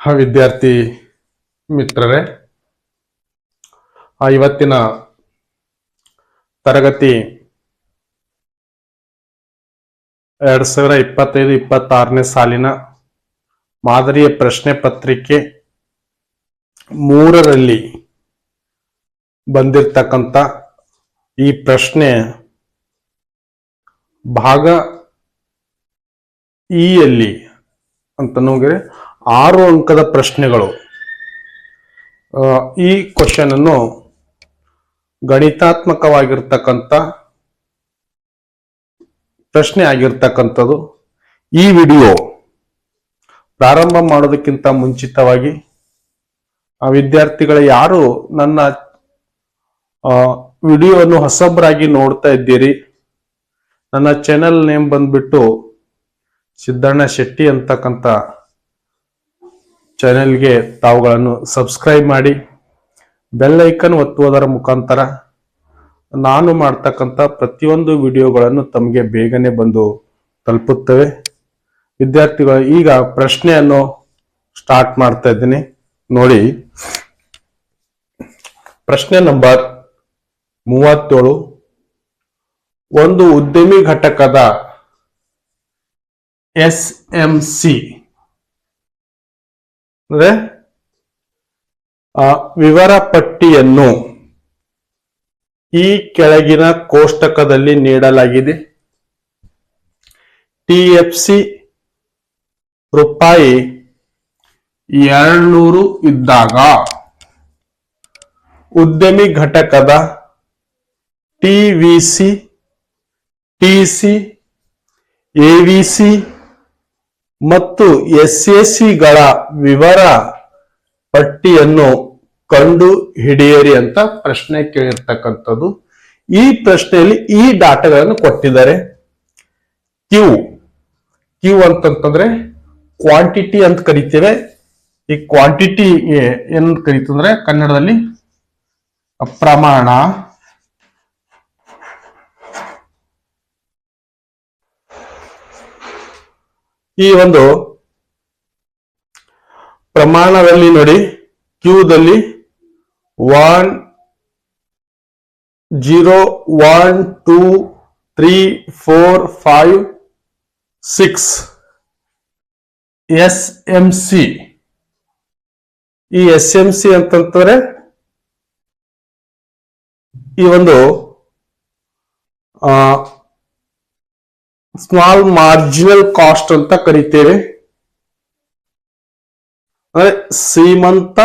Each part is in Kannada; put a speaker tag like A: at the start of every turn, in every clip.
A: ವಿದ್ಯಾರ್ಥಿ ಮಿತ್ರರೇ ಇವತ್ತಿನ ತರಗತಿ ಎರಡ್ ಸಾವಿರ ಇಪ್ಪತ್ತೈದು, ಇಪ್ಪತ್ತಾರನೇ ಸಾಲಿನ ಮಾದರಿಯ ಪ್ರಶ್ನೆ ಪತ್ರಿಕೆ ಮೂರರಲ್ಲಿ ಬಂದಿರತಕ್ಕಂಥ ಈ ಪ್ರಶ್ನೆ ಭಾಗ ಈ ಎಲ್ಲಿ ಅಂತ ಆರು ಅಂಕದ ಪ್ರಶ್ನೆಗಳು. ಈ ಕ್ವಶನ್ ಅನ್ನು ಗಣಿತಾತ್ಮಕವಾಗಿರ್ತಕ್ಕಂಥ ಪ್ರಶ್ನೆ ಆಗಿರ್ತಕ್ಕಂಥದ್ದು. ಈ ವಿಡಿಯೋ ಪ್ರಾರಂಭ ಮಾಡೋದಕ್ಕಿಂತ ಮುಂಚಿತವಾಗಿ ಆ ವಿದ್ಯಾರ್ಥಿಗಳ ಯಾರು ನನ್ನ ವಿಡಿಯೋವನ್ನು ಹೊಸಬರಾಗಿ ನೋಡ್ತಾ ಇದ್ದೀರಿ, ನನ್ನ ಚಾನೆಲ್ ನೇಮ್ ಬಂದ್ಬಿಟ್ಟು ಸಿದ್ದಣ್ಣ ಶೆಟ್ಟಿ ಅಂತಕ್ಕಂಥ ಚಾನೆಲ್ಗೆ ತಾವುಗಳನ್ನು ಸಬ್ಸ್ಕ್ರೈಬ್ ಮಾಡಿ ಬೆಲ್ ಐಕನ್ ಒತ್ತುವುದರ ಮುಖಾಂತರ ನಾನು ಮಾಡ್ತಕ್ಕಂಥ ಪ್ರತಿಯೊಂದು ವಿಡಿಯೋಗಳನ್ನು ತಮಗೆ ಬೇಗನೆ ಬಂದು ತಲುಪುತ್ತವೆ. ವಿದ್ಯಾರ್ಥಿಗಳು, ಈಗ ಪ್ರಶ್ನೆಯನ್ನು ಸ್ಟಾರ್ಟ್ ಮಾಡ್ತಾ ಇದ್ದೀನಿ. ನೋಡಿ, ಪ್ರಶ್ನೆ ನಂಬರ್ ಮೂವತ್ತೇಳು. ಒಂದು ಉದ್ಯಮಿ ಘಟಕದ ಎಸ್ ಎಂ ಸಿ. ಅಂದ್ರೆ? ವಿವರ ಪಟ್ಟಿಯನ್ನು ಈ ಕೆಳಗಿನ ಕೋಷ್ಟಕದಲ್ಲಿ ನೀಡಲಾಗಿದೆ. ಟಿ ಎಫ್ ಸಿ ರೂಪಾಯಿ ಎರಡ್ನೂರು ಇದ್ದಾಗ ಉದ್ಯಮಿ ಘಟಕದ T V C, T C AVC ಮತ್ತು ಎಸ್ಗಳ ವಿವರ ಪಟ್ಟಿಯನ್ನು ಕಂಡು ಹಿಡಿಯಿರಿ ಅಂತ ಪ್ರಶ್ನೆ ಕೇಳಿರ್ತಕ್ಕಂಥದ್ದು. ಈ ಪ್ರಶ್ನೆಯಲ್ಲಿ ಈ ಡಾಟಾಗಳನ್ನು ಕೊಟ್ಟಿದ್ದಾರೆ. ಕ್ಯೂ. ಕ್ಯೂ ಅಂತಂತಂದ್ರೆ ಕ್ವಾಂಟಿಟಿ ಅಂತ ಕರಿತೇವೆ. ಈ ಕ್ವಾಂಟಿಟಿ ಏನ್ ಕರೀತಂದ್ರೆ ಕನ್ನಡದಲ್ಲಿ ಪ್ರಮಾಣ. ಈ ಒಂದು ಪ್ರಮಾಣದಲ್ಲಿ ನೋಡಿ ಕ್ಯೂದಲ್ಲಿ one zero one two three four five six S M C ಈ ಎಸ್ ಎಂ ಸಿ ಅಂತಂದ್ರೆ ಈ ಒಂದು ಸ್ಮಾಲ್ ಮಾರ್ಜಿನಲ್ ಕಾಸ್ಟ್ ಅಂತ ಕರಿತೇವೆ. ಅಂದ್ರೆ ಸೀಮಂತ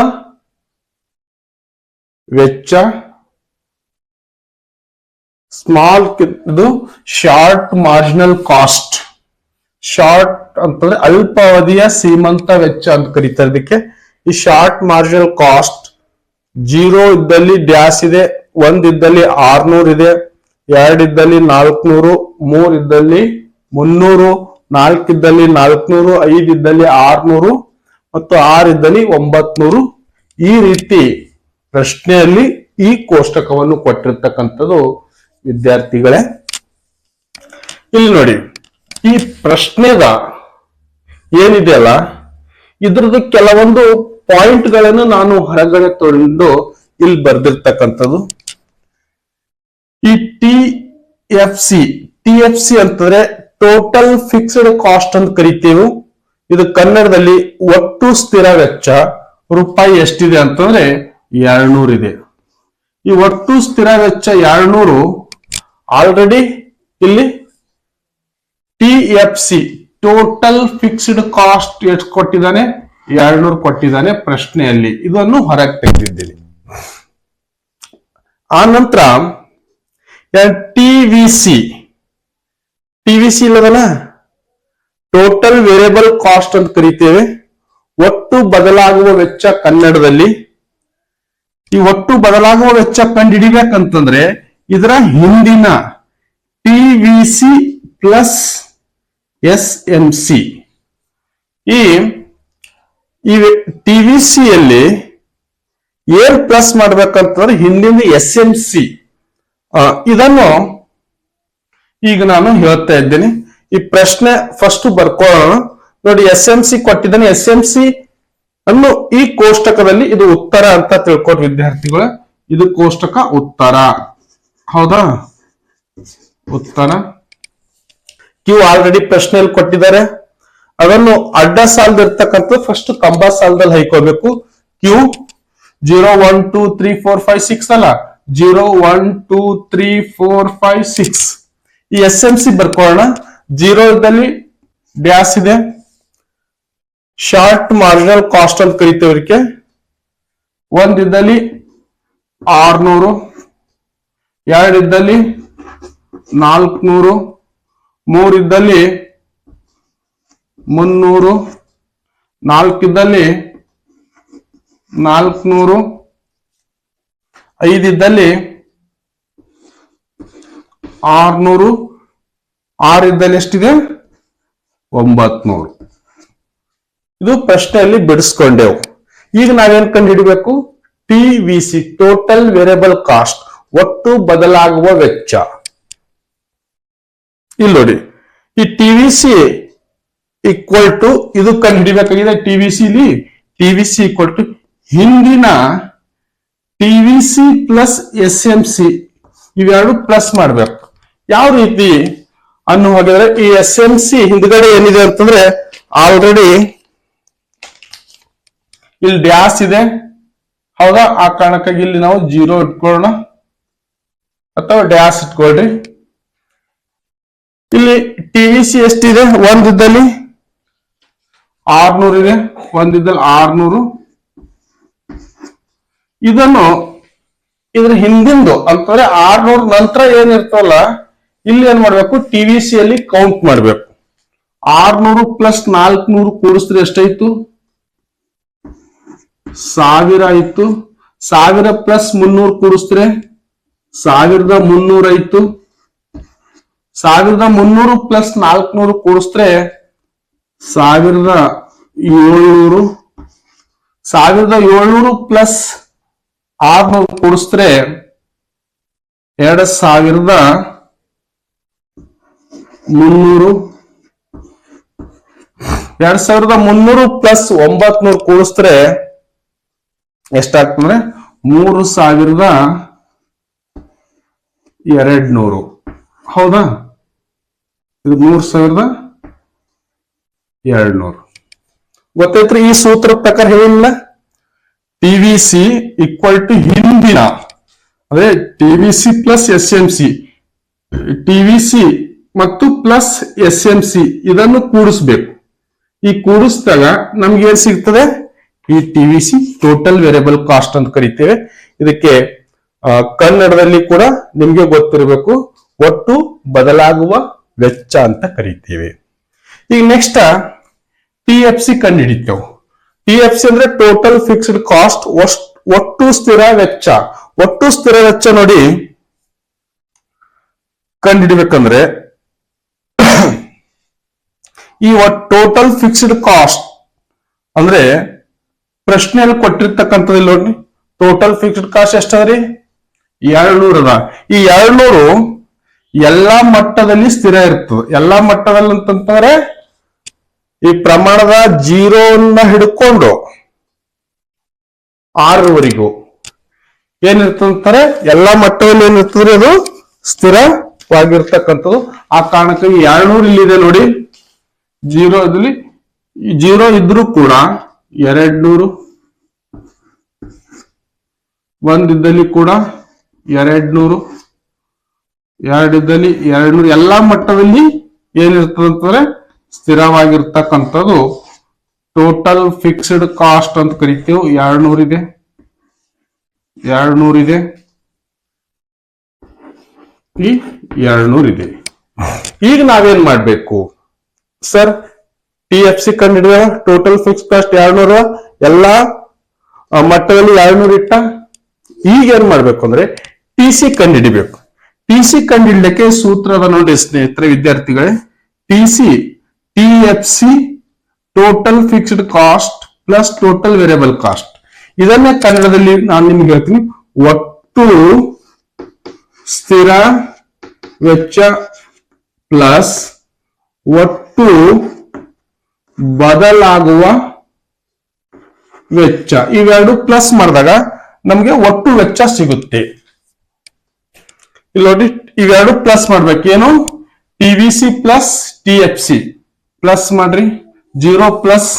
A: ವೆಚ್ಚ ಸ್ಮಾಲ್ ಇದು ಶಾರ್ಟ್ ಮಾರ್ಜಿನಲ್ ಕಾಸ್ಟ್ ಶಾರ್ಟ್ ಅಂತಂದ್ರೆ ಅಲ್ಪಾವಧಿಯ ಸೀಮಂತ ವೆಚ್ಚ ಅಂತ ಕರೀತಾರೆ ಇದಕ್ಕೆ. ಈ ಶಾರ್ಟ್ ಮಾರ್ಜಿನಲ್ ಕಾಸ್ಟ್ ಜೀರೋ ಇದ್ದಲ್ಲಿ ಡ್ಯಾಸ್ ಇದೆ ಒಂದಿದ್ದಲ್ಲಿ ಆರ್ನೂರ್ ಇದೆ. ಎರಡ್ ಇದ್ದಲ್ಲಿ ನಾಲ್ಕನೂರು ಮೂರ್ ಇದ್ದಲ್ಲಿ ಮುನ್ನೂರು ನಾಲ್ಕು ಇದ್ದಲ್ಲಿ ನಾಲ್ಕನೂರು ಐದ್ ಇದ್ದಲ್ಲಿ ಆರ್ನೂರು ಮತ್ತು ಆರ್ ಇದ್ದಲ್ಲಿ ಒಂಬತ್ನೂರು. ಈ ರೀತಿ ಪ್ರಶ್ನೆಯಲ್ಲಿ ಈ ಕೋಷ್ಟಕವನ್ನು ಕೊಟ್ಟಿರ್ತಕ್ಕಂಥದ್ದು ವಿದ್ಯಾರ್ಥಿಗಳೇ. ಇಲ್ಲಿ ನೋಡಿ, ಈ ಪ್ರಶ್ನೆದ ಏನಿದೆಯಲ್ಲ ಇದ್ರದ್ದು ಕೆಲವೊಂದು ಪಾಯಿಂಟ್ಗಳನ್ನು ನಾನು ಹೊರಗಡೆ ತೊಳೆದು ಇಲ್ಲಿ ಬರ್ದಿರ್ತಕ್ಕಂಥದ್ದು. ಈ T F C T F C ಅಂತಂದ್ರೆ ಟೋಟಲ್ ಫಿಕ್ಸ್ಡ್ ಕಾಸ್ಟ್ ಅಂತ ಕರಿತೀವಿ. ಇದು ಕನ್ನಡದಲ್ಲಿ ಒಟ್ಟು ಸ್ಥಿರ ವೆಚ್ಚ ರೂಪಾಯಿ ಎಷ್ಟಿದೆ ಅಂತಂದ್ರೆ ಎರಡ್ನೂರು ಇದೆ. ಈ ಒಟ್ಟು ಸ್ಥಿರ ವೆಚ್ಚ ಎರಡ್ನೂರು ಆಲ್ರೆಡಿ ಇಲ್ಲಿ T F C total fixed cost ಎಷ್ಟು ಕೊಟ್ಟಿದ್ದಾನೆ? ಎರಡ್ನೂರು ಕೊಟ್ಟಿದ್ದಾನೆ ಪ್ರಶ್ನೆಯಲ್ಲಿ. ಇದನ್ನು ಹೊರಗೆ ತೆಗೆದಿದ್ದೀನಿ ಆ ನಂತರ T V C T V C ಇಲ್ಲದಲ್ಲ? Total variable cost ಅಂತ ಕರಿತೇವೆ. ಒಟ್ಟು ಬದಲಾಗುವ ವೆಚ್ಚ ಕನ್ನಡದಲ್ಲಿ. ಈ ಒಟ್ಟು ಬದಲಾಗುವ ವೆಚ್ಚ ಕಂಡುಹಿಡಿಬೇಕಂತಂದ್ರೆ ಇದರ ಹಿಂದಿನ T V C plus S M C ಈ ಟಿ ವಿ ಸಿ ಯಲ್ಲಿ ಏನ್ ಪ್ಲಸ್ ಮಾಡ್ಬೇಕಂತಂದ್ರೆ ಹಿಂದಿನ ಎಸ್ ಎಂ ಸಿ ಇದನ್ನು ಈಗ ನಾನು ಹೇಳ್ತಾ ಇದ್ದೇನೆ. ಈ ಪ್ರಶ್ನೆ ಫಸ್ಟ್ ಬರ್ಕೊಳ್ಳೋಣ. ನೋಡಿ ಎಸ್ ಎಂ ಸಿ ಕೊಟ್ಟಿದ್ದಾನೆ. ಎಸ್ ಎಂ ಸಿ ಅನ್ನು ಈ ಕೋಷ್ಟಕದಲ್ಲಿ ಇದು ಉತ್ತರ ಅಂತ ತಿಳ್ಕೊಟ್ ವಿದ್ಯಾರ್ಥಿಗಳ, ಇದು ಕೋಷ್ಟಕ ಉತ್ತರ. ಹೌದಾ? ಉತ್ತರ. ಕ್ಯೂ ಆಲ್ರೆಡಿ ಪ್ರಶ್ನೆಯಲ್ಲಿ ಕೊಟ್ಟಿದ್ದಾರೆ. ಅದನ್ನು ಅಡ್ಡ ಸಾಲದಿರ್ತಕ್ಕಂಥ ಫಸ್ಟ್ ಕಂಬ ಸಾಲದಲ್ಲಿ ಹೈಕೋಬೇಕು Q zero one two three four five six ಅಲ್ಲ? Zero one two three four five six. ಈ ಎಸ್ ಎಂ ಸಿ ಬರ್ಕೊಳ್ಳೋಣ. ಜೀರೋದಲ್ಲಿ ಡ್ಯಾಸ್ ಇದೆ. ಶಾರ್ಟ್ ಮಾರ್ಜಿನಲ್ ಕಾಸ್ಟ್ ಅಂತ ಕರಿತೇವೆ ಇದಕ್ಕೆ ಒಂದಿದ್ದಲ್ಲಿ ಆರ್ನೂರು. ಎರಡಿದ್ದಲ್ಲಿ ನಾಲ್ಕುನೂರು. ಮೂರಿದ್ದಲ್ಲಿ ಮುನ್ನೂರು. ನಾಲ್ಕಿದ್ದಲ್ಲಿ ನಾಲ್ಕುನೂರು. ಐದಿದ್ದಲ್ಲಿ ಆರ್ನೂರು, ಆರಿದ್ದಲ್ಲಿ ಎಷ್ಟಿದೆ? ಒಂಬತ್ನೂರು. ಇದು ಪ್ರಶ್ನೆಯಲ್ಲಿ ಬಿಡಿಸ್ಕೊಂಡೆವು. ಈಗ ನಾವೇನ್ ಕಂಡು ಹಿಡಿಬೇಕು T C total variable cost ಒಟ್ಟು ಬದಲಾಗುವ ವೆಚ್ಚ. ಇಲ್ಲಿ ನೋಡಿ, ಈ T V C equal to ಇದು ಕಂಡು ಹಿಡಿಬೇಕಾಗಿದೆ T V ಸಿಲಿ T V C equal to ಹಿಂದಿನ T V C plus S M C ಇವೆರಡು ಪ್ಲಸ್ ಮಾಡ್ಬೇಕು. ಯಾವ ರೀತಿ? ಅನ್ನು ಹಾಗಿದ್ರೆ ಈ ಎಸ್ ಎಂ ಸಿ ಹಿಂದ್ಗಡೆ ಏನಿದೆ ಅಂತಂದ್ರೆ ಆಲ್ರೆಡಿ ಇಲ್ಲಿ ಡ್ಯಾಸ್ ಇದೆ. ಹೌದಾ? ಆ ಕಾರಣಕ್ಕಾಗಿ ಇಲ್ಲಿ ನಾವು ಜೀರೋ ಇಟ್ಕೊಳ್ಳೋಣ. ಅಥವಾ ಡ್ಯಾಸ್ ಇಟ್ಕೊಳ್ರಿ. ಇಲ್ಲಿ ಟಿ ವಿ ಸಿ ಎಷ್ಟಿದೆ? ಒಂದಿದ್ದಲ್ಲಿ ಆರ್ನೂರು ಇದೆ. ಒಂದಿದ್ದಲ್ಲಿ ಆರ್ನೂರು. ಇದನ್ನು ಇದ್ರ ಹಿಂದಿಂದು ಅಂತಂದ್ರೆ ಆರ್ನೂರ್ ನಂತರ ಏನಿರ್ತಲ್ಲ ಇಲ್ಲಿ ಏನ್ ಮಾಡ್ಬೇಕು? ಟಿ ವಿ ಸಿ ಅಲ್ಲಿ ಕೌಂಟ್ ಮಾಡ್ಬೇಕು. ಆರ್ನೂರು ಪ್ಲಸ್ ನಾಲ್ಕನೂರು ಕೂಡಿಸಿದ್ರೆ ಎಷ್ಟಾಯ್ತು? ಸಾವಿರ ಆಯ್ತು. ಸಾವಿರ ಪ್ಲಸ್ ಮುನ್ನೂರು ಕೂಡಿಸಿದ್ರೆ ಸಾವಿರದ ಮುನ್ನೂರ ಆಯ್ತು. ಸಾವಿರದ ಮುನ್ನೂರು ಪ್ಲಸ್ ನಾಲ್ಕನೂರು ಕೂಡಿಸಿದ್ರೆ ಸಾವಿರದ ಏಳ್ನೂರು. ಸಾವಿರದ ಏಳ್ನೂರು ಪ್ಲಸ್ ಆರ್ನೂರು ಕೂಡಿಸಿದ್ರೆ ಎರಡ್ ಸಾವಿರದ ಮುನ್ನೂರು, ಎರಡ್ ಸಾವಿರದ ಮುನ್ನೂರು ಪ್ಲಸ್ ಒಂಬತ್ನೂರು ಕೂಡಿಸಿದ್ರೆ ಎಷ್ಟಾಗ್ತಂದ್ರೆ ಮೂರು ಸಾವಿರದ ಎರಡ್ ನೂರು ಹೌದಾ? ಇದು ಮೂರು ಸಾವಿರದ ಎರಡ್ ನೂರು ಗೊತ್ತೈತ್ರಿ ಈ ಸೂತ್ರದ ಪ್ರಕಾರ ಹೇಳಿಲ್ಲ? T V C equal to ಹಿಂದಿನ. ಅಂದ್ರೆ T V C plus S M C T V C ಮತ್ತು ಪ್ಲಸ್ ಎಸ್ ಎಂ ಸಿ ಇದನ್ನು ಕೂಡಿಸ್ಬೇಕು. ಈ ಕೂಡಿಸಿದಾಗ ನಮ್ಗೆ ಏನ್ ಸಿಗ್ತದೆ? ಈ T V C total variable cost ಅಂತ ಕರಿತೇವೆ. ಇದಕ್ಕೆ ಕನ್ನಡದಲ್ಲಿ ಕೂಡ ನಿಮ್ಗೆ ಗೊತ್ತಿರಬೇಕು. ಒಟ್ಟು ಬದಲಾಗುವ ವೆಚ್ಚ ಅಂತ ಕರಿತೇವೆ. ಈಗ ನೆಕ್ಸ್ಟ್ ಟಿ ಎಫ್ ಸಿ ಕಂಡು ಹಿಡಿತೇವೆ ಟಿ ಎಫ್ ಸಿ ಅಂದ್ರೆ ಟೋಟಲ್ ಫಿಕ್ಸ್ಡ್ ಕಾಸ್ಟ್ ಒಟ್ಟು ಸ್ಥಿರ ವೆಚ್ಚ. ಒಟ್ಟು ಸ್ಥಿರ ವೆಚ್ಚ ನೋಡಿ ಕಂಡು ಹಿಡಿಬೇಕಂದ್ರೆ ಈ ಟೋಟಲ್ ಫಿಕ್ಸ್ಡ್ ಕಾಸ್ಟ್ ಅಂದ್ರೆ ಪ್ರಶ್ನೆಯಲ್ಲಿ ಕೊಟ್ಟಿರ್ತಕ್ಕಂಥದ್ದು ನೋಡಿ. ಟೋಟಲ್ ಫಿಕ್ಸ್ಡ್ ಕಾಸ್ಟ್ ಎಷ್ಟದ್ರಿ? ಎರಡ್ನೂರು ಅದ ಈ ಎರಡ್ನೂರು ಎಲ್ಲಾ ಮಟ್ಟದಲ್ಲಿ ಸ್ಥಿರ ಇರ್ತದೆ. ಎಲ್ಲಾ ಮಟ್ಟದಲ್ಲಿ ಅಂತಂತಂದ್ರೆ ಈ ಪ್ರಮಾಣದ ಜೀರೋನ್ನ ಹಿಡ್ಕೊಂಡು ಆರರವರೆಗೂ ಏನಿರ್ತಂತಾರೆ ಎಲ್ಲಾ ಮಟ್ಟದಲ್ಲಿ ಏನಿರ್ತದ್ರಿ ಅದು ಸ್ಥಿರವಾಗಿರ್ತಕ್ಕಂಥದ್ದು. ಆ ಕಾರಣಕ್ಕೆ ಎರಡ್ನೂರು ಇಲ್ಲಿದೆ ನೋಡಿ. ಜೀರೋ ಇದ್ರಲ್ಲಿ ಜೀರೋ ಇದ್ರೂ ಕೂಡ ಎರಡ್ನೂರು ಒಂದಿದ್ದಲ್ಲಿ ಕೂಡ ಎರಡ್ನೂರು ಎರಡಿದ್ದಲ್ಲಿ ಎರಡ್ನೂರು. ಎಲ್ಲಾ ಮಟ್ಟದಲ್ಲಿ ಏನಿರ್ತದೆ ಅಂತಂದ್ರೆ ಸ್ಥಿರವಾಗಿರ್ತಕ್ಕಂಥದ್ದು ಟೋಟಲ್ ಫಿಕ್ಸ್ಡ್ ಕಾಸ್ಟ್ ಅಂತ ಕರಿತೀವಿ. ಎರಡ್ ನೂರಿದೆ ಎರಡ್ ಇದೆ. ಈ ಎರಡ್ ಇದೆ. ಈಗ ನಾವೇನ್ ಮಾಡ್ಬೇಕು? ಸರ್ ಟಿ ಎಫ್ ಸಿ ಕಂಡಿಡಿದ ಟೋಟಲ್ ಫಿಕ್ಸ್ ಕಾಸ್ಟ್ ಎರಡ್ನೂರು. ಎಲ್ಲಾ ಆ, ಮಟ್ಟದಲ್ಲಿ ಎರಡ್ನೂರು ಇಟ್ಟ? ಈಗ ಏನ್ ಮಾಡ್ಬೇಕು ಅಂದ್ರೆ ಟಿ ಸಿ ಕಂಡಿಡಿಬೇಕು. ಟಿ ಸಿ ಕಂಡಿಡ್ಲಿಕ್ಕೆ ಸೂತ್ರದ ನೋಡಿ ಸ್ನೇಹಿತರೆ ವಿದ್ಯಾರ್ಥಿಗಳೇ. T C C total fixed cost plus total variable cost ಇದನ್ನೇ ಕನ್ನಡದಲ್ಲಿ ನಾನು ನಿಮ್ಗೆ ಹೇಳ್ತೀನಿ. ಒಟ್ಟು ಸ್ಥಿರ ವೆಚ್ಚ ಪ್ಲಸ್ ಒಟ್ಟು ಬದಲಾಗುವ ವೆಚ್ಚ. ಇವೆರಡು ಪ್ಲಸ್ ಮಾಡಿದಾಗ ನಮಗೆ ಒಟ್ಟು ವೆಚ್ಚ ಸಿಗುತ್ತೆ. ಇಲ್ಲಿ ನೋಡಿ, ಇವೆರಡು plus ಮಾಡ್ಬೇಕೇನು C plus T F C plus ಮಾಡ್ರಿ. ಜೀರೋ ಪ್ಲಸ್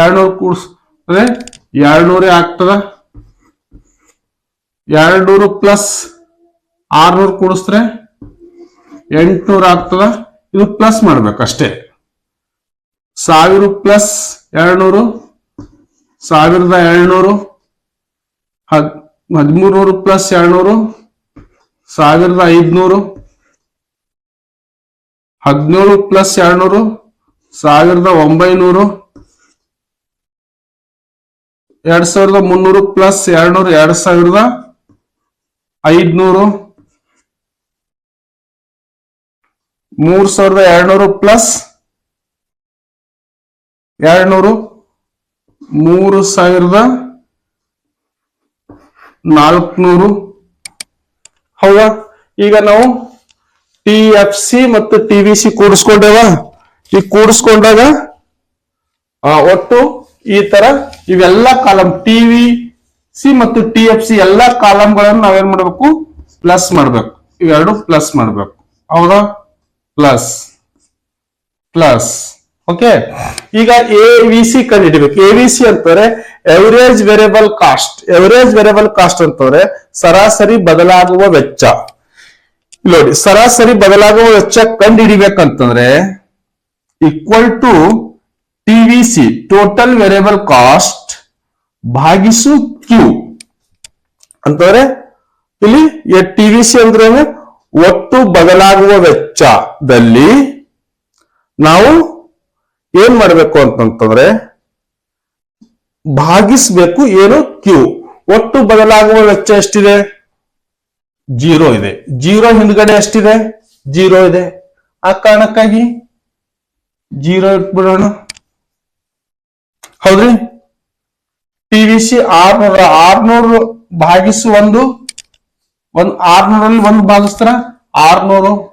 A: ಎರಡ್ನೂರು ಕೂಡಿಸಿದ್ರೆ ಎರಡ್ನೂರೇ ಆಗ್ತದ. ಎರಡ್ನೂರು ಪ್ಲಸ್ ಆರ್ನೂರು ಕೂಡಿಸಿದ್ರೆ ಎಂಟ್ನೂರು ಆಗ್ತದ. ಇದು ಪ್ಲಸ್ ಮಾಡ್ಬೇಕು ಅಷ್ಟೇ. ಸಾವಿರ ಪ್ಲಸ್ ಎರಡ್ನೂರು, ಸಾವಿರದ ಎರಡ್ನೂರು, ಹದ್ ಹದಿಮೂರು ನೂರು ಪ್ಲಸ್ ಎರಡ್ನೂರು, ಸಾವಿರದ ಐದ್ನೂರು, ಹದಿನೇಳು ಪ್ಲಸ್ ಎರಡ್ನೂರು ಸಾವಿರದ ಒಂಬೈನೂರು, ಎರಡ್ ಸಾವಿರದ ಮುನ್ನೂರು ಪ್ಲಸ್ ಎರಡ್ನೂರು, ಎರಡ್ ಸಾವಿರದ ಐದ್ನೂರು, ಮೂರ್ ಸಾವಿರದ ಎರಡ್ನೂರು ಪ್ಲಸ್ ಎರಡ್ನೂರು, ಮೂರು ಸಾವಿರದ ನಾಲ್ಕುನೂರು. ಹೌದಾ? ಈಗ ನಾವು ಟಿ ಎಫ್ ಸಿ ಮತ್ತು ಟಿ ವಿ ಸಿ ಕೂಡಿಸ್ಕೊಂಡೇವ? ಈ ಕೂಡಿಸ್ಕೊಂಡಾಗ ಒಟ್ಟು ಈ ತರ ಇವೆಲ್ಲ ಕಾಲಮ್ ಟಿ ವಿ ಸಿ ಮತ್ತು ಟಿ ಎಫ್ ಸಿ ಎಲ್ಲ ಕಾಲಮ್ಗಳನ್ನು ನಾವೇನ್ ಮಾಡ್ಬೇಕು? ಪ್ಲಸ್ ಮಾಡ್ಬೇಕು. ಇವೆರಡು ಪ್ಲಸ್ ಮಾಡ್ಬೇಕು. ಹೌದಾ? ಪ್ಲಸ್. ಪ್ಲಸ್. ಓಕೆ? ಈಗ ಎ ವಿ ಸಿ ಕಂಡುಹಿಡಿಬೇಕು. ಎ ವಿ ಸಿ ಅಂತಾರೆ average variable cost average variable cost ಅಂತಂದ್ರೆ ಸರಾಸರಿ ಬದಲಾಗುವ ವೆಚ್ಚ. ನೋಡಿ, ಸರಾಸರಿ ಬದಲಾಗುವ ವೆಚ್ಚ ಕಂಡುಹಿಡಿಬೇಕಂತಂದ್ರೆ equal to T V C total variable cost ಭಾಗಿಸು ಕ್ಯೂ ಅಂತಂದ್ರೆ ಇಲ್ಲಿ ಟಿ ವಿ ಸಿ ಅಂದ್ರೆ? ಒಟ್ಟು ಬದಲಾಗುವ ವೆಚ್ಚದಲ್ಲಿ ನಾವು ಏನ್ ಮಾಡಬೇಕು ಅಂತಂತಂದ್ರೆ ಭಾಗಿಸ್ಬೇಕು ಏನು? ಕ್ಯೂ ಒಟ್ಟು ಬದಲಾಗುವ ವೆಚ್ಚ ಎಷ್ಟಿದೆ? ಜೀರೋ ಇದೆ. ಜೀರೋ ಹಿಂದ್ಗಡೆ ಎಷ್ಟಿದೆ? ಜೀರೋ ಇದೆ. ಆ ಕಾರಣಕ್ಕಾಗಿ ಜೀರೋ ಇಟ್ಬಿಡೋಣ. ಹೌದ್ರಿ? ಪಿ ವಿ ಸಿ ಆರ್ನೂರ, ಆರ್ನೂರು ಭಾಗಿಸು ಒಂದು, ಒಂದ್ ಆರ್ನೂರಲ್ಲಿ ಒಂದು ಭಾಗಿಸ್ತಾರ? ಆರ್ನೂರು.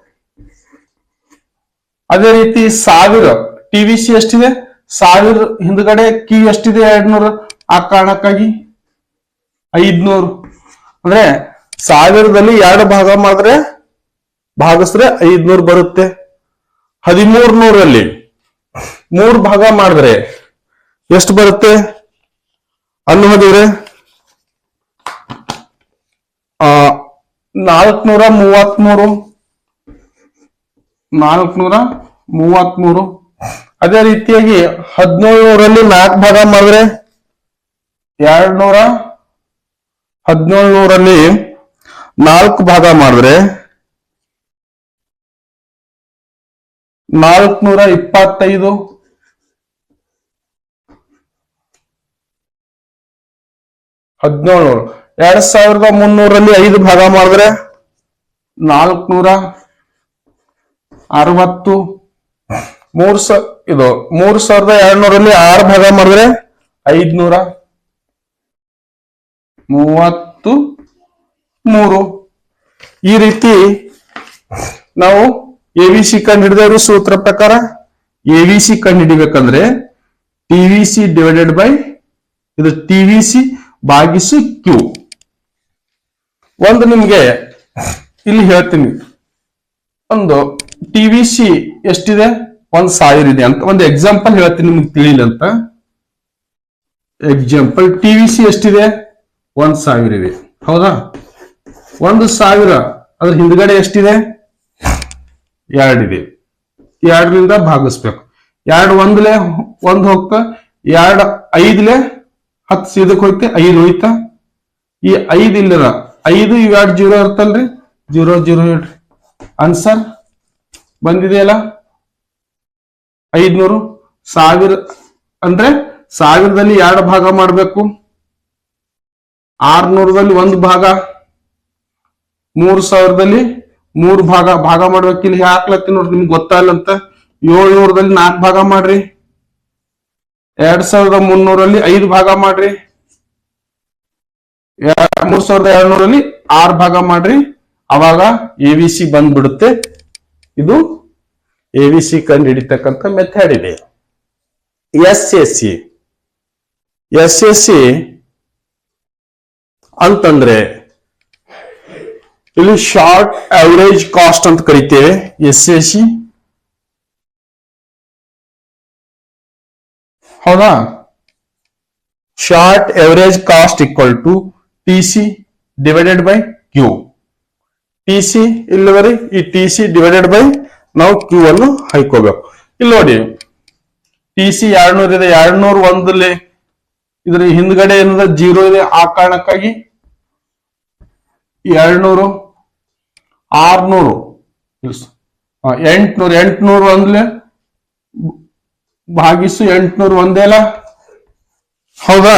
A: ಅದೇ ರೀತಿ ಸಾವಿರ ಟಿ ವಿ ಸಿ ಎಷ್ಟಿದೆ? ಸಾವಿರ ಹಿಂದ್ಗಡೆ ಕ್ಯೂ ಎಷ್ಟಿದೆ? ಎರಡ್ನೂರು. ಆ ಕಾರಣಕ್ಕಾಗಿ ಐದ್ನೂರು. ಅಂದ್ರೆ ಸಾವಿರದಲ್ಲಿ ಎರಡು ಭಾಗ ಮಾಡಿದ್ರೆ, ಭಾಗಿಸಿದ್ರೆ ಐದ್ನೂರು ಬರುತ್ತೆ. ಹದಿಮೂರ್ ನೂರಲ್ಲಿ ಮೂರ್ ಭಾಗ ಮಾಡಿದ್ರೆ ಎಷ್ಟು ಬರುತ್ತೆ? ಅನ್ನು ಹೋದಿದ್ರೆ? ಆ, ನಾಲ್ಕನೂರ ಮೂವತ್ಮೂರು. ನಾಲ್ಕನೂರ ಮೂವತ್ಮೂರು. ಅದೇ ರೀತಿಯಾಗಿ ಹದಿನೇಳುನೂರಲ್ಲಿ ನಾಲ್ಕು ಭಾಗ ಮಾಡಿದ್ರೆ ಎರಡ್ನೂರ ಹದಿನೇಳುನೂರಲ್ಲಿ ನಾಲ್ಕು ಭಾಗ ಮಾಡಿದ್ರೆ ನಾಲ್ಕನೂರ ಇಪ್ಪತ್ತೈದು. ಹದಿನೇಳು. ಎರಡ್ ಸಾವಿರದ ಮುನ್ನೂರಲ್ಲಿ ಐದು ಭಾಗ ಮಾಡಿದ್ರೆ ನಾಲ್ಕನೂರ ಅರವತ್ತು. ಮೂರ್ ಸ, ಇದು ಮೂರ್ ಸಾವಿರದ ಎರಡ್ನೂರಲ್ಲಿ ಆರು ಭಾಗ ಮಾಡಿದ್ರೆ ಐದ್ನೂರ ಮೂವತ್ತು ಮೂರು. ಈ ರೀತಿ ನಾವು ಎ ವಿ ಸಿ ಕಂಡು ಹಿಡಿದೇವ್ರಿ ಸೂತ್ರ ಪ್ರಕಾರ ಎ ವಿ ಸಿ ಕಂಡು ಹಿಡಿಬೇಕಂದ್ರೆ T V C divided by, ಇದು ಟಿ ವಿ ಸಿ ಭಾಗಿಸು ಕ್ಯೂ. ಒಂದು ನಿಮ್ಗೆ ಇಲ್ಲಿ ಹೇಳ್ತೀನಿ. ಒಂದು ಟಿ ವಿ ಸಿ ಎಷ್ಟಿದೆ? ಒಂದ್ ಸಾವಿರ ಇದೆ ಅಂತ. ಒಂದು ಎಕ್ಸಾಂಪಲ್ ಹೇಳ್ತೀನಿ ನಿಮ್ಗೆ ತಿಳಿಲಿ ಅಂತ. ಎಕ್ಸಾಂಪಲ್ ಟಿ ವಿ ಸಿ ಎಷ್ಟಿದೆ? ಒಂದ್ ಸಾವಿರ ಇದೆ. ಹೌದಾ? ಒಂದು ಸಾವಿರ. ಅದ್ರ ಹಿಂದ್ಗಡೆ ಎಷ್ಟಿದೆ? ಎರಡಿದೆ ಎರಡರಿಂದ ಭಾಗಿಸ್ಬೇಕು. ಎರಡು ಒಂದ್ಲೆ ಒಂದ್ ಹೋಗ್ತಾ, ಎರಡು ಐದ್ಲೆ ಹತ್ತು ಸೀದಕ್ ಹೋಯ್ತೆ ಐದು ಹೋಯ್ತಾ? ಈ ಐದು ಇಲ್ಲದ, ಐದು ಇವೆರಡು ಜೀರೋ ಇರ್ತಲ್ರಿ? ಜೀರೋ ಜೀರೋ ಹೇಳ್ರಿ. ಆನ್ಸರ್ ಬಂದಿದೆಯಲ್ಲ? ಐದ್ನೂರು. ಸಾವಿರ, ಅಂದ್ರೆ ಸಾವಿರದಲ್ಲಿ ಎರಡು ಭಾಗ ಮಾಡಬೇಕು. ಆರ್ನೂರದಲ್ಲಿ ಒಂದು ಭಾಗ. ಮೂರು ಸಾವಿರದಲ್ಲಿ ಮೂರು ಭಾಗ. ಭಾಗ ಮಾಡ್ಬೇಕು ಇಲ್ಲಿ ಹಾಕ್ಲತ್ತಿ ನೋಡ್ರಿ, ನಿಮ್ಗೆ ಗೊತ್ತಾಗಲ್ಲ ಅಂತ ಏಳ್ನೂರದಲ್ಲಿ ನಾಲ್ಕು ಭಾಗ ಮಾಡ್ರಿ. ಎರಡ್ ಸಾವಿರದ ಮುನ್ನೂರಲ್ಲಿ ಐದು ಭಾಗ ಮಾಡ್ರಿ. ಮೂರ್ ಸಾವಿರದ ಎರಡ್ನೂರಲ್ಲಿ ಆರ್ ಭಾಗ ಮಾಡ್ರಿ. ಅವಾಗ ಎ ವಿ ಸಿ ಬಂದ್ಬಿಡುತ್ತೆ. ಇದು ಎ ವಿ ಸಿ ಕಂಡು ಹಿಡಿತಕ್ಕಂಥ ಮೆಥಡ್ ಇದೆ. S S C. S S C ಅಂತಂದ್ರೆ ಇಲ್ಲಿ ಶಾರ್ಟ್ ಅವರೇಜ್ ಕಾಸ್ಟ್ ಅಂತ ಕರಿತೇವೆ. ಎಸ್ ಎಸ್ ಸಿ ಹೌದಾ? Short average cost equal to T C divided by Q T C ಇಲ್ಲವರಿ ಈ ಟಿ ಸಿ ಡಿವೈಡೆಡ್ ಬೈ ನಾವು ಕ್ಯೂ ಅನ್ನು ಹೈಕೋಬೇಕು ಇಲ್ಲಿ ನೋಡಿ ಟಿ ಸಿ ಎರಡ್ನೂರ ಇದೆ, ಎರಡ್ನೂರ ಒಂದಲ್ಲಿ ಇದ್ರ ಹಿಂದ್ಗಡೆ ಏನಿದೆ? ಜೀರೋ ಇದೆ. ಆ ಕಾರಣಕ್ಕಾಗಿ ಎರಡ್ನೂರು, ಆರ್ನೂರು. ಎಂಟ್ನೂರು ಎಂಟ್ನೂರು ಒಂದ್ಲೆ ಭಾಗಿಸು ಎಂಟ್ನೂರು ಒಂದೇ ಅಲ್ಲ? ಹೌದಾ?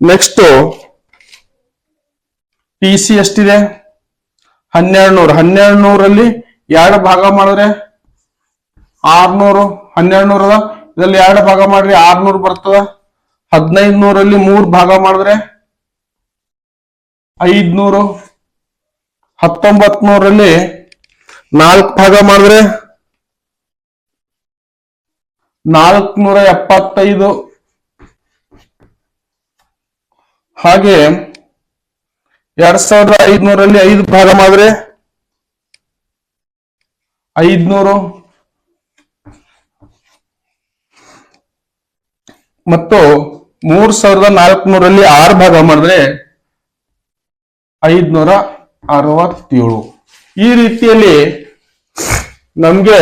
A: ನೆಕ್ಸ್ಟ್ ಟಿ ಸಿ ಎಷ್ಟಿದೆ? ಹನ್ನೆರಡು ನೂರು ಹನ್ನೆರಡು ನೂರಲ್ಲಿ ಎರಡು ಭಾಗ ಮಾಡಿದ್ರೆ ಆರ್ನೂರು. ಹನ್ನೆರಡು ನೂರದ ಇದರಲ್ಲಿ ಎರಡು ಭಾಗ ಮಾಡ್ರಿ ಆರ್ನೂರು ಬರ್ತದ? ಹದಿನೈದು ನೂರಲ್ಲಿ ಮೂರ್ ಭಾಗ ಮಾಡಿದ್ರೆ ಐದ್ನೂರು. ಹತ್ತೊಂಬತ್ ನೂರಲ್ಲಿ ನಾಲ್ಕು ಭಾಗ ಮಾಡಿದ್ರೆ ನಾಲ್ಕುನೂರ ಎಪ್ಪತ್ತೈದು ಹಾಗೆ ಎರಡ್ ಸಾವಿರದ ಐದ್ನೂರಲ್ಲಿ ಐದು ಭಾಗ ಮಾಡಿದ್ರೆ ಐದ್ನೂರು. ಮತ್ತು ಮೂರ್ ಸಾವಿರದ ನಾಲ್ಕುನೂರಲ್ಲಿ ಆರು ಭಾಗ ಮಾಡಿದ್ರೆ ಐದ್ನೂರ ಅರವತ್ತೇಳು. ಈ ರೀತಿಯಲ್ಲಿ ನಮ್ಗೆ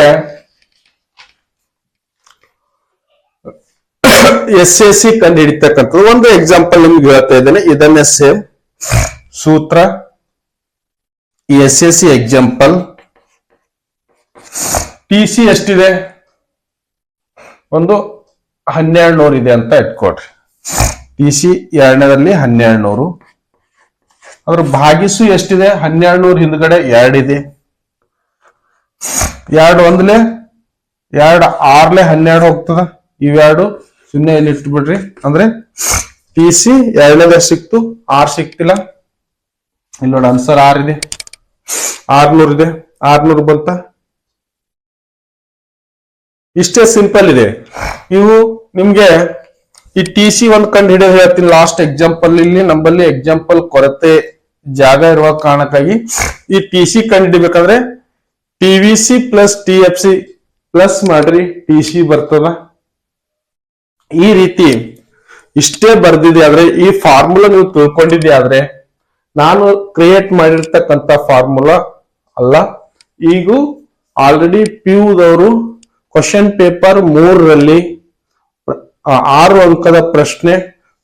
A: ಎಸ್ ಎಸ್ ಸಿ ಕಂಡು ಹಿಡಿತಕ್ಕಂಥದ್ದು ಒಂದು ಎಕ್ಸಾಂಪಲ್ ನಿಮ್ಗೆ ಹೇಳ್ತಾ ಇದ್ದೇನೆ. ಇದನ್ನೇ ಸೇಮ್ ಸೂತ್ರ. S S C example T C ಎಷ್ಟಿದೆ? ಒಂದು ಹನ್ನೆರಡು ನೂರು ಇದೆ ಅಂತ ಇಟ್ಕೊಡ್ರಿ ಟಿ ಸಿ ಎರಡನೇದಲ್ಲಿ ಹನ್ನೆರಡು ನೂರು ಅದ್ರ ಭಾಗಿಸು ಎಷ್ಟಿದೆ? ಹನ್ನೆರಡು ನೂರು ಹಿಂದ್ಗಡೆ ಎರಡಿದೆ. ಎರಡು ಒಂದ್ಲೆ? ಎರಡು ಆರ್ಲೆ ಹನ್ನೆರಡು ಹೋಗ್ತದ. ಇವೆರಡು ಶೂನ್ಯ ಇಲ್ಲಿ ಇಟ್ಬಿಡ್ರಿ? ಅಂದ್ರೆ ಪಿ ಸಿ ಎರಡನೇದ ಸಿಕ್ತು ಆರ್ ಸಿಕ್ತಿಲ್ಲ. ಇಲ್ಲಿ ನೋಡಿ ಆನ್ಸರ್ ಆರ್ ಇದೆ. ಆರ್ನೂರ್ ಇದೆ. ಆರ್ನೂರ್ ಬಂತ. ಇಷ್ಟೇ ಸಿಂಪಲ್ ಇದೆ. ಇವು ನಿಮ್ಗೆ ಈ ಟಿ ಸಿ ಒಂದ್ ಕಂಡು ಹಿಡಿದು ಹೇಳ್ತೀನಿ. ಲಾಸ್ಟ್ ಎಕ್ಸಾಂಪಲ್ ಇಲ್ಲಿ, ನಮ್ಮಲ್ಲಿ ಎಕ್ಸಾಂಪಲ್ ಕೊರತೆ ಜಾಗ ಇರುವ ಕಾರಣಕ್ಕಾಗಿ ಈ ಟಿ ಸಿ ಕಂಡು ಹಿಡಿಬೇಕಂದ್ರೆ T V C plus T F C plus ಮಾಡ್ರಿ ಟಿ ಸಿ ಬರ್ತದ. ಈ ರೀತಿ ಇಷ್ಟೇ ಬರ್ದಿದೆ ಆದ್ರೆ ಈ ಫಾರ್ಮುಲಾ ನೀವು ತಿಳ್ಕೊಂಡಿದ್ದೆ ಆದ್ರೆ ನಾನು ಕ್ರಿಯೇಟ್ ಮಾಡಿರ್ತಕ್ಕಂಥ ಫಾರ್ಮುಲಾ ಅಲ್ಲ. ಈಗ ಆಲ್ರೆಡಿ ಪಿ ಯುದವರು ಕ್ವಶನ್ ಪೇಪರ್ ಮೂರರಲ್ಲಿ ಆರು ಅಂಕದ ಪ್ರಶ್ನೆ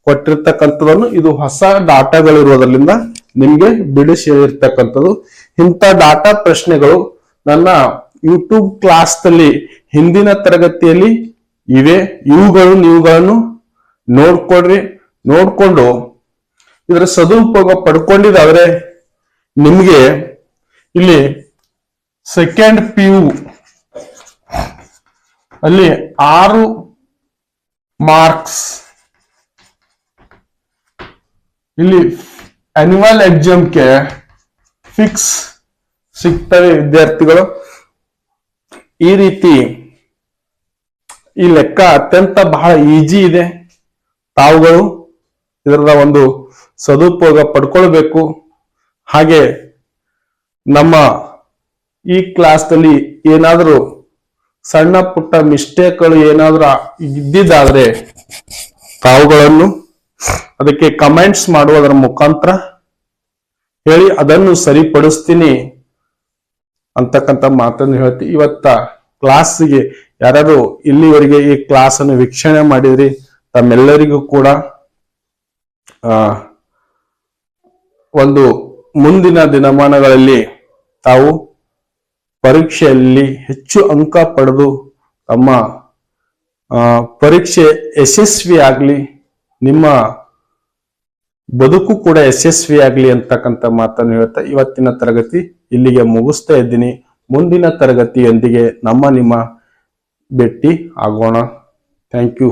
A: ಕೊಟ್ಟಿರ್ತಕ್ಕಂಥದ್ದನ್ನು ಇದು ಹೊಸ ಡಾಟಾಗಳಿರೋದ್ರಿಂದ ನಿಮ್ಗೆ ಬಿಡಿಸಿ ಹೇಳಿರ್ತಕ್ಕಂಥದ್ದು ಇಂಥ ಡಾಟಾ ಪ್ರಶ್ನೆಗಳು ನನ್ನ ಯೂಟ್ಯೂಬ್ ಕ್ಲಾಸ್ನಲ್ಲಿ ಹಿಂದಿನ ತರಗತಿಯಲ್ಲಿ ಇವೆ, ಇವುಗಳು ನೀವುಗಳನ್ನು ನೋಡ್ಕೊಡ್ರಿ. ನೋಡ್ಕೊಂಡು ಇದರ ಸದುಪಯೋಗ ಪಡ್ಕೊಂಡಿದ್ದಾದ್ರೆ ನಿಮಗೆ ಇಲ್ಲಿ ಸೆಕೆಂಡ್ ಪಿ ಯು ಅಲ್ಲಿ ಆರು ಮಾರ್ಕ್ಸ್ ಇಲ್ಲಿ ಅನಿಮಲ್ ಎಕ್ಸಾಮ್ಗೆ ಫಿಕ್ಸ್ ಸಿಗ್ತವೆ ವಿದ್ಯಾರ್ಥಿಗಳು. ಈ ರೀತಿ ಈ ಲೆಕ್ಕ ಅತ್ಯಂತ ಬಹಳ ಈಜಿ ಇದೆ. ತಾವುಗಳು ಇದರ ಒಂದು ಸದುಪಯೋಗ ಪಡ್ಕೊಳ್ಬೇಕು. ಹಾಗೆ ನಮ್ಮ ಈ ಕ್ಲಾಸ್ನಲ್ಲಿ ಏನಾದರೂ ಸಣ್ಣ ಪುಟ್ಟ ಮಿಸ್ಟೇಕ್ಗಳು ಏನಾದರೂ ಇದ್ದಿದ್ದಾದ್ರೆ ತಾವುಗಳನ್ನು ಅದಕ್ಕೆ ಕಮೆಂಟ್ಸ್ ಮಾಡುವುದರ ಮುಖಾಂತರ ಹೇಳಿ ಅದನ್ನು ಸರಿಪಡಿಸ್ತೀನಿ ಅಂತಕ್ಕಂಥ ಮಾತನ್ನು ಹೇಳ್ತಿ. ಇವತ್ತ ಕ್ಲಾಸ್ಗೆ ಯಾರು ಇಲ್ಲಿವರೆಗೆ ಈ ಕ್ಲಾಸ್ ಅನ್ನು ವೀಕ್ಷಣೆ ಮಾಡಿದ್ರಿ, ತಮ್ಮೆಲ್ಲರಿಗೂ ಕೂಡ ಒಂದು ಮುಂದಿನ ದಿನಮಾನಗಳಲ್ಲಿ ತಾವು ಪರೀಕ್ಷೆಯಲ್ಲಿ ಹೆಚ್ಚು ಅಂಕ ಪಡೆದು ತಮ್ಮ ಪರೀಕ್ಷೆ ಯಶಸ್ವಿ ಆಗಲಿ, ನಿಮ್ಮ ಬದುಕು ಕೂಡ ಯಶಸ್ವಿ ಆಗಲಿ ಅಂತಕ್ಕಂಥ ಮಾತನ್ನು ಹೇಳ್ತಾ ಇವತ್ತಿನ ತರಗತಿ ಇಲ್ಲಿಗೆ ಮುಗಿಸ್ತಾ ಇದ್ದೀನಿ. ಮುಂದಿನ ತರಗತಿಯೊಂದಿಗೆ ನಮ್ಮ ನಿಮ್ಮ ಭೇಟಿ ಆಗೋಣ ಥ್ಯಾಂಕ್ ಯು